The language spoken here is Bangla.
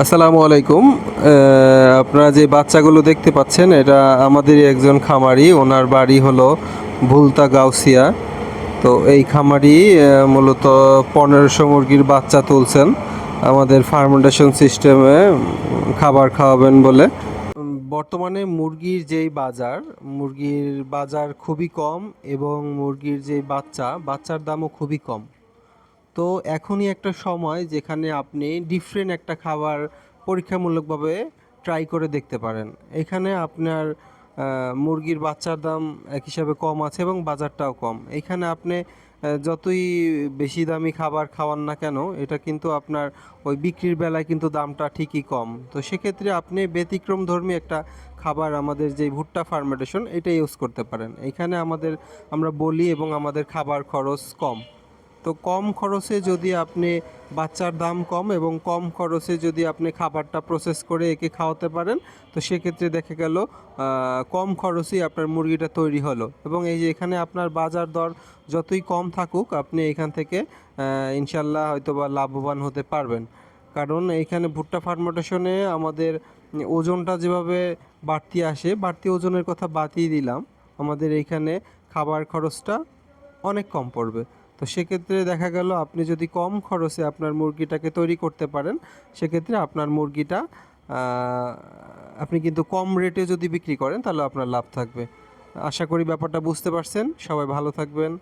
আসসালামু আলাইকুম। আপনারা যে বাচ্চাগুলো দেখতে পাচ্ছেন, এটা আমাদের একজন খামারি। ওনার বাড়ি হলো ভুলতা গাউসিয়া। তো এই খামারি মূলত পনেরোশো মুরগির বাচ্চা তুলছেন। আমাদের ফার্মেন্টেশন সিস্টেমে খাবার খাওয়াবেন বলে। বর্তমানে মুরগির যেই বাজার, মুরগির বাজার খুবই কম এবং মুরগির যেই বাচ্চা, বাচ্চার দামও খুবই কম। তো এখনই একটা সময় যেখানে আপনি ডিফারেন্ট একটা খাবার পরীক্ষামূলকভাবে ট্রাই করে দেখতে পারেন। এখানে আপনার মুরগির বাচ্চার দাম এক হিসাবে কম আছে এবং বাজারটাও কম। এখানে আপনি যতই বেশি দামি খাবার খাওয়ান না কেন, এটা কিন্তু আপনার ওই বিক্রির বেলায় কিন্তু দামটা ঠিকই কম। তো সেক্ষেত্রে আপনি ব্যতিক্রম ধর্মী একটা খাবার আমাদের যে ভুট্টা ফার্মেন্টেশন এটা ইউজ করতে পারেন। এখানে আমাদের, আমরা বলি এবং আমাদের খাবার খরচ কম। তো কম খরচে যদি আপনি বাচ্চার দাম কম এবং কম খরচে যদি আপনি খাবারটা প্রসেস করে একে খাওয়াতে পারেন, তো সেক্ষেত্রে দেখা গেল কম খরচেই আপনার মুরগিটা তৈরি হলো। এবং এই যে এখানে আপনার বাজার দর যতই কম থাকুক, আপনি এখান থেকে ইনশাল্লাহ হয়তো বা লাভবান হতে পারবেন। কারণ এইখানে ভুট্টা ফার্মেন্টেশনে আমাদের ওজনটা যেভাবে বাড়তি আসে, বাড়তি ওজনের কথা বাতিয়ে দিলাম। আমাদের এইখানে খাবার খরচটা অনেক কম পড়বে। তো সেক্ষেত্রে দেখা গেল আপনি যদি কম খরচে আপনার মুরগিটাকে তৈরি করতে পারেন, সেক্ষেত্রে আপনার মুরগিটা আপনি কিন্তু কম রেটে যদি বিক্রি করেন, তাহলে আপনার লাভ থাকবে। আশা করি ব্যাপারটা বুঝতে পারছেন। সবাই ভালো থাকবেন।